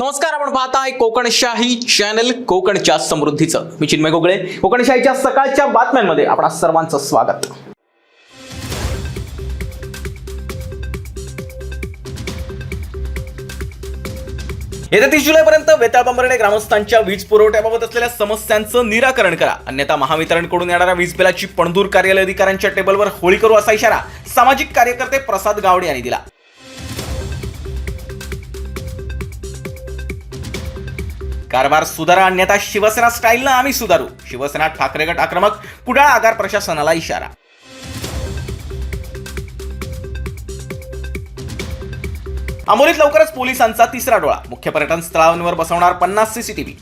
नमस्कार आपण पाहताय कोकणशाही चॅनल कोकणच्या समृद्धीचं. मी चिन्मय गोगळे. कोकणशाहीच्या सकाळच्या बातम्यांमध्ये आपणा सर्वांचं स्वागत. येत्या तीस जुलैपर्यंत वेताळ ग्रामस्थांच्या वीज पुरवठ्याबाबत असलेल्या समस्यांचं निराकरण करा. अन्यथा महावितरणकडून येणाऱ्या वीज बिलाची पणदूर कार्यालय अधिकाऱ्यांच्या टेबलवर होळी करू असा इशारा सामाजिक कार्यकर्ते प्रसाद गावडे यांनी दिला. कारभार सुधारा अन्यथा शिवसेना स्टाईलनं आम्ही सुधारू. शिवसेना ठाकरे गट आक्रमक कुडाळ आगार प्रशासनाला इशारा. अमोलीत लवकरच पोलिसांचा तिसरा डोळा. मुख्य पर्यटन स्थळांवर बसवणार पन्नास सीसीटीव्ही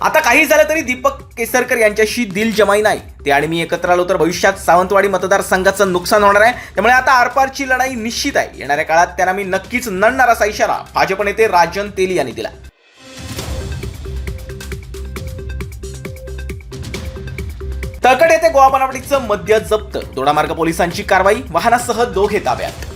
आता काही झालं तरी दीपक केसरकर यांच्याशी दिल जमाई नाही. ते आणि मी एकत्र आलो तर भविष्यात सावंतवाडी मतदारसंघाचं नुकसान होणार आहे. त्यामुळे आता आरपारची लढाई निश्चित आहे. येणाऱ्या काळात त्यांना मी नक्कीच नडणार असा इशारा भाजप नेते राजन तेली यांनी दिला. तळकट येथे गोवा बनावटीचं मद्य जप्त. दोडामार्ग पोलिसांची कारवाई वाहनासह दोघे ताब्यात.